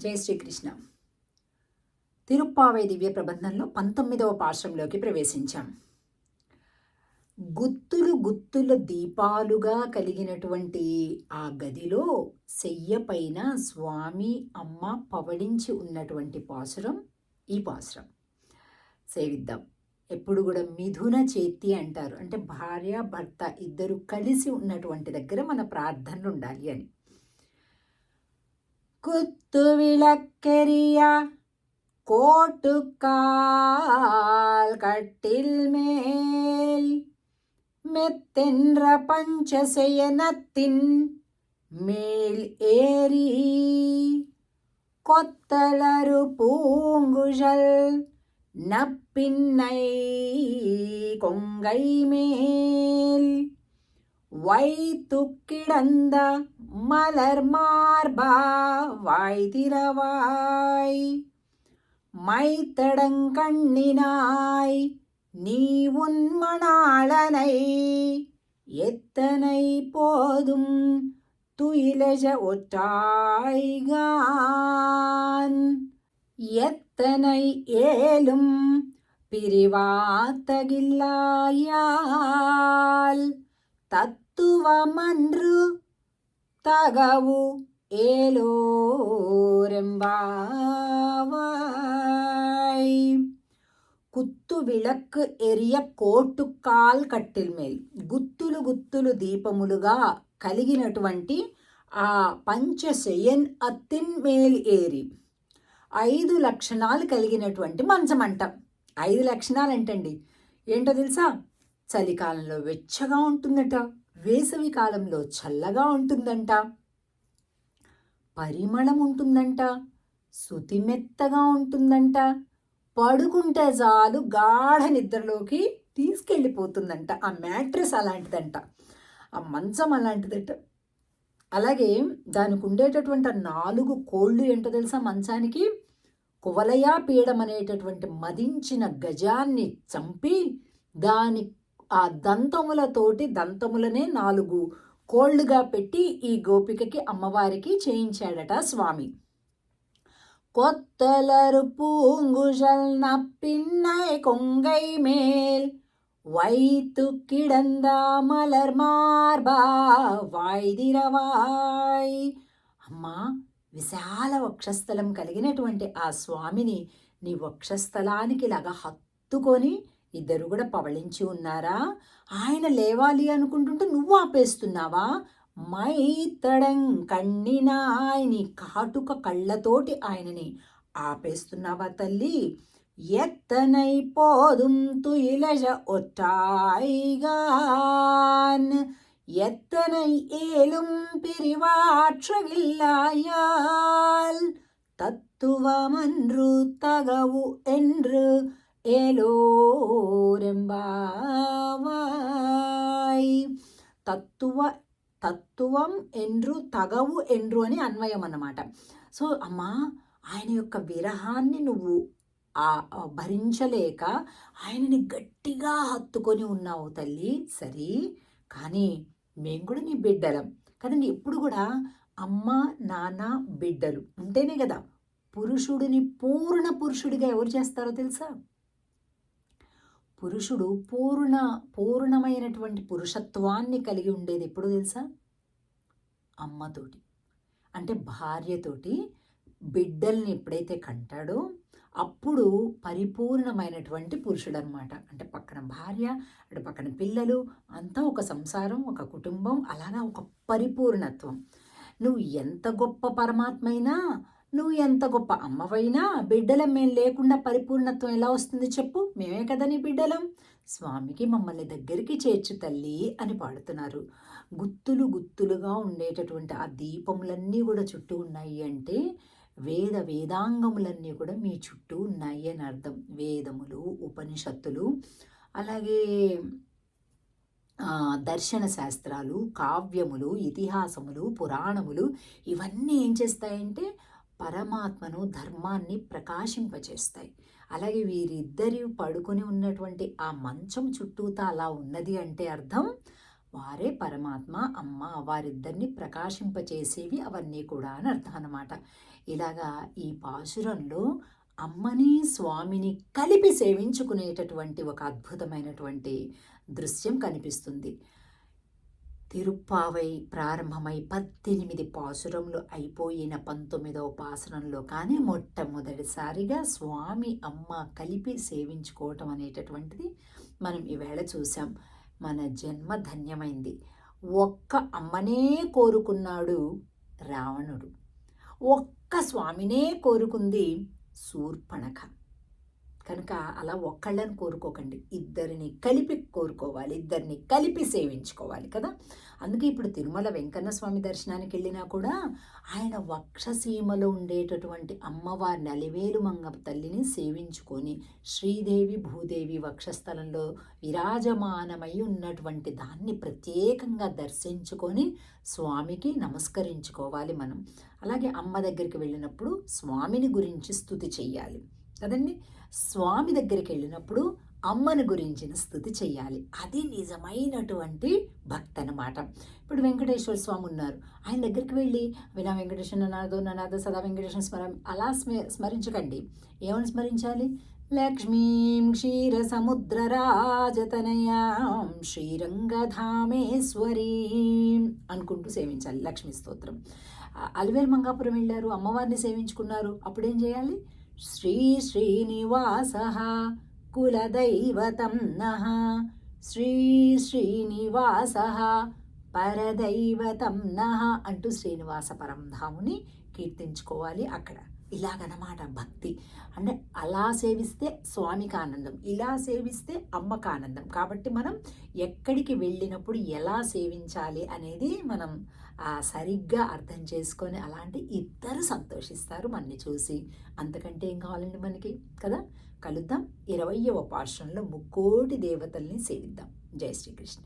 జై శ్రీకృష్ణ. తిరుప్పావై దివ్య ప్రబంధంలో పంతొమ్మిదవ పాశ్రంలోకి ప్రవేశించాం. గుత్తులు గుత్తుల దీపాలుగా కలిగినటువంటి ఆ గదిలో శయ్య పైన స్వామి అమ్మ పవడించి ఉన్నటువంటి పాసురం ఈ పాసురం సేవిద్దాం. ఎప్పుడు కూడా మిథున చేతి అంటారు. అంటే భార్య భర్త ఇద్దరు కలిసి ఉన్నటువంటి దగ్గర మన ప్రార్థనలు ఉండాలి అని. குத்து விளக்கெரியா கோட்டுக்கால் கட்டில் மேல். மெத்தென்ற பஞ்சசயனத்தின் மேல் ஏறி. கொத்தலரு பூங்குழல் நப்பின்னை கொங்கை மேல். வைத்து கிடந்த மலர் மார்பா வாய்திரவாய். மைத்தடங்கண்ணினாய் நீ உன் மணாளனை. எத்தனை போதும் துயிலஜ ஒற்றாய்கான். எத்தனை ஏலும் பிரிவாத்தகில்லாயால் தத் துவமன்று தகவு ஏலோரெம்பாவாய் குத்து விளக்கு எரிய కోటుకాల్ కట్టెల మేల్. గుత్తులు గుత్తులు దీపములుగా కలిగినటువంటి ఆ పంచశయన్ అత్తిన్ మేల్ ఏరి. ఐదు లక్షణాలు కలిగినటువంటి మంచం అంట ఐదు లక్షణాలు ఏంటండి ఏంటో తెలుసా? చలికాలంలో వెచ్చగా ఉంటుందట. వేసవి కాలంలో చల్లగా ఉంటుందంట. పరిమళం ఉంటుందంట. శుతిమెత్తగా ఉంటుందంట. పడుకుంటే చాలు గాఢ నిద్రలోకి తీసుకెళ్ళిపోతుందంట. ఆ మ్యాట్రెస్ అలాంటిదంట. ఆ మంచం అలాంటిదట. అలాగే దానికి ఉండేటటువంటి నాలుగు కోళ్ళు ఏంటో తెలుసా మంచానికి? కువలయా పీడం అనేటటువంటి మదించిన గజాన్ని చంపి దాని ఆ దంతములతోటి దంతములనే నాలుగు కోళ్ళుగా పెట్టి ఈ గోపికకి అమ్మవారికి చేయించాడట స్వామి கொத்தலரு பூங்குழல் நப்பின்னை கொங்கை மேல் வைத்து கிடந்த மலர் మార్బా వాయిదిరవాయ్ అమ్మా విశాల వక్షస్థలం కలిగినటువంటి ఆ స్వామిని నీ వక్షస్థలానికి లాగా హత్తుకొని ఇద్దరు కూడా పవళించి ఉన్నారా? ఆయన లేవాలి అనుకుంటుంటే నువ్వు ఆపేస్తున్నావా? మైతడం కన్నిన ఆయని కాటుక కళ్ళతోటి ఆయనని ఆపేస్తున్నావా తల్లి? ఎత్తనై పోదుం తుయిలజ ఒట్టాయిగాన్. எத்தனை ஏலும் பிரிவாற்றவில்லாயால் தத்துவமன்று తగవు என்று ఏలోరెంబావాయ్. తత్తువ తత్వం ఎండ్రు తగవు ఎండ్రు అని అన్వయం అన్నమాట. సో అమ్మా ఆయన యొక్క విరహాన్ని నువ్వు భరించలేక ఆయనని గట్టిగా హత్తుకొని ఉన్నావు తల్లి. సరే కానీ మేము కూడా నీ బిడ్డలం. కదండి ఎప్పుడు కూడా అమ్మ నాన్న బిడ్డలు ఉంటేనే కదా పురుషుడిని పూర్ణ పురుషుడిగా ఎవరు చేస్తారో తెలుసా? పురుషుడు పూర్ణ పూర్ణమైనటువంటి పురుషత్వాన్ని కలిగి ఉండేది ఎప్పుడు తెలుసా? అమ్మతోటి అంటే భార్యతోటి బిడ్డల్ని ఎప్పుడైతే కంటాడో అప్పుడు పరిపూర్ణమైనటువంటి పురుషుడు అనమాట అంటే పక్కన భార్య అటు పక్కన పిల్లలు అంతా ఒక సంసారం ఒక కుటుంబం అలానే ఒక పరిపూర్ణత్వం. నువ్వు ఎంత గొప్ప పరమాత్మైనా నువ్వు ఎంత గొప్ప అమ్మవైనా బిడ్డలం మేము లేకుండా పరిపూర్ణత్వం ఎలా వస్తుంది చెప్పు? మేమే కదా నీ బిడ్డలం. స్వామికి మమ్మల్ని దగ్గరికి చేర్చు తల్లి అని పాడుతున్నారు. గుత్తులు గుత్తులుగా ఉండేటటువంటి ఆ దీపములన్నీ కూడా చుట్టూ ఉన్నాయి అంటే వేద వేదాంగములన్నీ కూడా మీ చుట్టూ ఉన్నాయి అని అర్థం. వేదములు ఉపనిషత్తులు అలాగే దర్శన శాస్త్రాలు కావ్యములు ఇతిహాసములు పురాణములు ఇవన్నీ ఏం చేస్తాయంటే పరమాత్మను ధర్మాన్ని ప్రకాశింపచేస్తాయి. అలాగే వీరిద్దరి పడుకొని ఉన్నటువంటి ఆ మంచం చుట్టూతా అలా ఉన్నది అంటే అర్థం వారే పరమాత్మ అమ్మ వారిద్దరిని ప్రకాశింపచేసేవి అవన్నీ కూడా అని అర్థం అనమాట ఇలాగా ఈ పాశురంలో అమ్మని స్వామిని కలిపి సేవించుకునేటటువంటి ఒక అద్భుతమైనటువంటి దృశ్యం కనిపిస్తుంది. తిరుప్పావై ప్రారంభమై పద్దెనిమిది పాసురములు అయిపోయిన పంతొమ్మిదవ పాసురంలో కానీ మొట్టమొదటిసారిగా స్వామి అమ్మ కలిపి సేవించుకోవటం అనేటటువంటిది మనం ఈవేళ చూసాం మన జన్మ ధన్యమైంది. ఒక్క అమ్మనే కోరుకున్నాడు రావణుడు. ఒక్క స్వామినే కోరుకుంది శూర్పణఖ. కనుక అలా ఒక్కళ్ళని కోరుకోకండి. ఇద్దరిని కలిపి కోరుకోవాలి. ఇద్దరిని కలిపి సేవించుకోవాలి కదా. అందుకే ఇప్పుడు తిరుమల వెంకన్న స్వామి దర్శనానికి వెళ్ళినా కూడా ఆయన వక్షసీమలో ఉండేటటువంటి అమ్మవారి నలివేలు మంగ తల్లిని సేవించుకొని శ్రీదేవి భూదేవి వక్షస్థలంలో విరాజమానమై ఉన్నటువంటి దాన్ని ప్రత్యేకంగా దర్శించుకొని స్వామికి నమస్కరించుకోవాలి మనం. అలాగే అమ్మ దగ్గరికి వెళ్ళినప్పుడు స్వామిని గురించి స్థుతి చెయ్యాలి. కదండి? స్వామి దగ్గరికి వెళ్ళినప్పుడు అమ్మని గురించిన స్థుతి చేయాలి అది నిజమైనటువంటి భక్తి అనమాట ఇప్పుడు వెంకటేశ్వర స్వామి ఉన్నారు. ఆయన దగ్గరికి వెళ్ళి వినా వెంకటేశ్వర నాదో ననాదో సదా వెంకటేశ్వర స్మర అలా స్మ స్మరించకండి. ఏమని స్మరించాలి? లక్ష్మీం క్షీర సముద్రరాజతనయాం శ్రీరంగధామేశ్వరీం అనుకుంటూ సేవించాలి. లక్ష్మీ స్తోత్రం. అలివేలు మంగాపురం వెళ్ళారు. అమ్మవారిని సేవించుకున్నారు. అప్పుడేం చేయాలి? శ్రీ శ్రీనివాస కులదైవతం నః శ్రీ శ్రీనివాస పరదైవతం నహ అంటూ శ్రీనివాస పరంధాముని కీర్తించుకోవాలి అక్కడ. ఇలాగనమాట భక్తి. అంటే అలా సేవిస్తే స్వామికి ఆనందం ఇలా సేవిస్తే అమ్మకు ఆనందం కాబట్టి మనం ఎక్కడికి వెళ్ళినప్పుడు ఎలా సేవించాలి అనేది మనం సరిగ్గా అర్థం చేసుకొని అలాంటి ఇద్దరు సంతోషిస్తారు మనని చూసి. అంతకంటే ఏం కావాలండి మనకి? కదా? కలుద్దాం. ఇరవయవ పార్శ్వంలో ముక్కోటి దేవతల్ని సేవిద్దాం. జై శ్రీకృష్ణ.